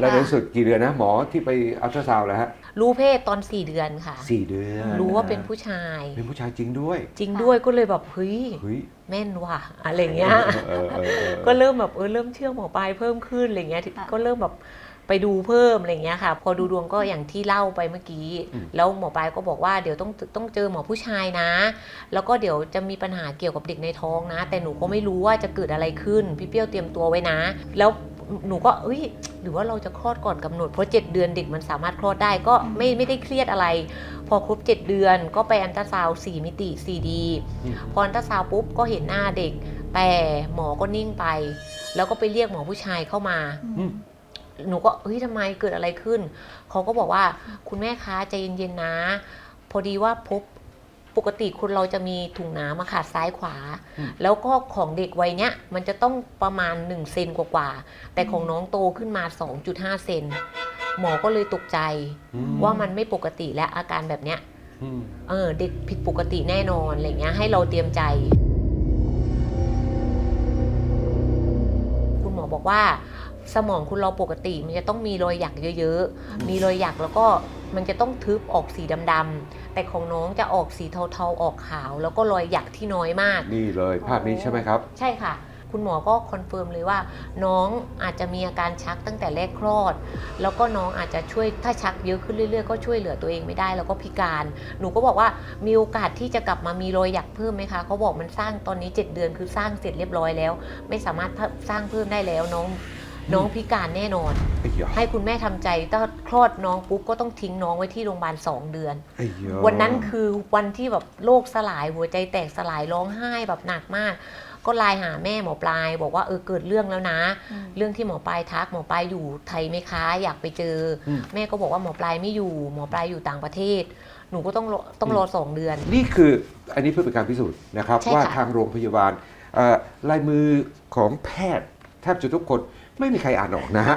แล้วในที่สุดกี่เดือนนะหมอที่ไปอัลตราซาวด์แล้วฮะรู้เพศตอน 4 เดือนค่ะ สี่เดือนรู้ว่าเป็นผู้ชาย เป็นผู้ชายจริงด้วยจริงด้วยก็เลยแบบเฮ้ยเฮ้ยแม่นว่ะอะไรเงี้ย เออเออเออก็เริ่มแบบเออเริ่มเชื่อหมอปลายเพิ่มขึ้นอะไรเงี้ยค่ะ ก็เริ่มแบบไปดูเพิ่มอะไรเงี้ยค่ะ พอดูดวงก็อย่างที่เล่าไปเมื่อกี้ แล้วหมอปลายก็บอกว่าเดี๋ยวต้องต้องเจอหมอผู้ชายนะ แล้วก็เดี๋ยวจะมีปัญหาเกี่ยวกับเด็กในท้องนะ แต่หนูก็ไม่รู้ว่าจะเกิดอะไรขึ้น พี่เปรี้ยวเตรียมตัวไว้นะ แล้ว หนูก็เอ้ยหรือว่าเราจะคลอดก่อนกำหนดเพราะ7เดือนเด็กมันสามารถคลอดได้ก็ไม่ไม่ได้เครียดอะไร พอครบ 7 เดือนก็ไปอันตราซาวด์4มิติ 4D อืมพออันตราซาวด์ปุ๊บก็เห็นหน้าเด็ก แต่หมอก็นิ่งไป แล้วก็ไปเรียกหมอผู้ชายเข้ามาอืมหนูก็เฮ้ยทำไมเกิดอะไรขึ้น เขาก็บอกว่าคุณแม่คะใจเย็นๆนะ พอดีว่าพบ ปกติคนเราจะมีถุงน้ำอะค่ะซ้ายขวาอืมแล้วก็ของเด็กวัยเนี้ยมันจะต้องประมาณ 1 เซนกว่าๆแต่ของน้องโตขึ้นมา 2.5 เซนหมอก็เลยตกใจอืมว่ามันไม่ปกติและอาการแบบเนี้ยอืมเออเด็กผิดปกติแน่นอนอะไรเงี้ยให้เราเตรียมใจ คุณหมอบอกว่าสมองคุณเราปกติมันจะต้องมีรอยหยักเยอะ ๆ มีรอยหยักแล้วก็มันจะต้องทึบออกสีดำๆ แต่ของน้องจะออกสีเทาๆออกขาว แล้วก็รอยหยักที่น้อยมาก นี่เลยภาพนี้ใช่ไหมครับ ใช่ค่ะ คุณหมอก็คอนเฟิร์มเลยว่า น้องอาจจะมีอาการชักตั้งแต่แรกคลอด แล้วก็น้องอาจจะช่วยถ้าชักเยอะขึ้นเรื่อยๆ ก็ช่วยเหลือตัวเองไม่ได้ แล้วก็พิการ หนูก็บอกว่ามีโอกาสที่จะกลับมามีรอยหยักเพิ่มไหมคะเขาบอกมันสร้างตอนนี้ 7 เดือนคือสร้างเสร็จเรียบร้อยแล้ว ไม่สามารถสร้างเพิ่มได้แล้วน้อง น้องพิการแน่นอน ไอ้ยาให้คุณแม่ทำใจถ้าคลอดน้องปุ๊บก็ต้องทิ้งน้องไว้ที่โรงพยาบาลสองเดือน ไอ้ยาวันนั้นคือวันที่แบบโลกสลายหัวใจแตกสลายร้องไห้แบบหนักมาก ก็ไลน์หาแม่หมอปลาย บอกว่าเออเกิดเรื่องแล้วนะเรื่องที่หมอปลายทักหมอปลายอยู่ไทยไหมคะอยากไปเจออม แม่ก็บอกว่าหมอปลายไม่อยู่ หมอปลายอยู่ต่างประเทศ หนูก็ต้องรอต้องรอสองเดือน นี่คืออันนี้เพื่อเป็นการพิสูจน์นะครับ ใช่ค่ะ ว่าทางโรงพยาบาลเอ่อลายมือของแพทย์แทบจะทุกคน ไม่มีใครอ่านออกนะฮะ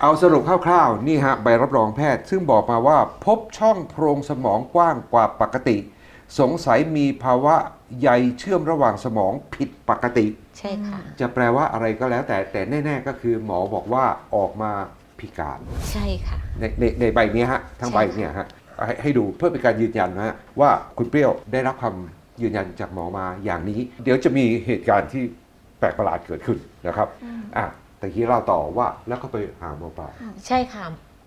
เอาสรุปคร่าวๆ นี่ฮะ ใบรับรองแพทย์ ซึ่งบอกมาว่าพบช่องโพรงสมองกว้างกว่าปกติ สงสัยมีภาวะใยเชื่อมระหว่างสมองผิดปกติ ใช่ค่ะ จะแปลว่าอะไรก็แล้วแต่แต่แน่ ๆ ก็คือหมอบอกว่าออกมาพิการ ใช่ค่ะ ในในในใบเนี้ยฮะ ทั้งใบใช่ค่ะเนี่ยฮะให้ให้ดูเพื่อเป็นการยืนยันนะฮะว่าคุณเปรี้ยวได้รับคำยืนยันจากหมอมาอย่างนี้ เดี๋ยวจะมีเหตุการณ์ที่ แปลกประหลาดเกิดขึ้นนะครับอะแต่ที่เราต่อว่าแล้วก็ไปหาหมอปลาใช่ค่ะ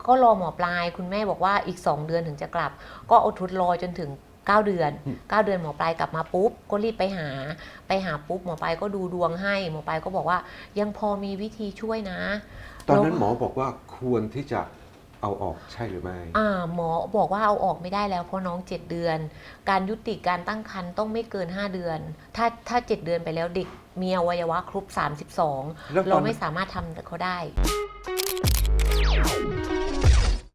ก็รอหมอปลาย คุณแม่บอกว่าอีก 2 เดือนถึงจะกลับ ก็อดทนรอจนถึง 9 เดือนอืม9เดือนหมอปลายกลับมาปุ๊บ ก็รีบไปหา ไปหาปุ๊บหมอปลายก็ดูดวงให้ หมอปลายก็บอกว่ายังพอมีวิธีช่วยนะ ตอนนั้นหมอบอกว่าควรที่จะ เอาออกใช่หรือไม่อ่าหมอบอกว่าเอาออกไม่ได้แล้วเพราะน้อง 7 เดือน การยุติการตั้งครรภ์ต้องไม่เกิน 5 เดือน ถ้าถ้า 7 เดือนไปแล้วเด็กมีอวัยวะครบแล้วตอน32 เราไม่สามารถทำเขาได้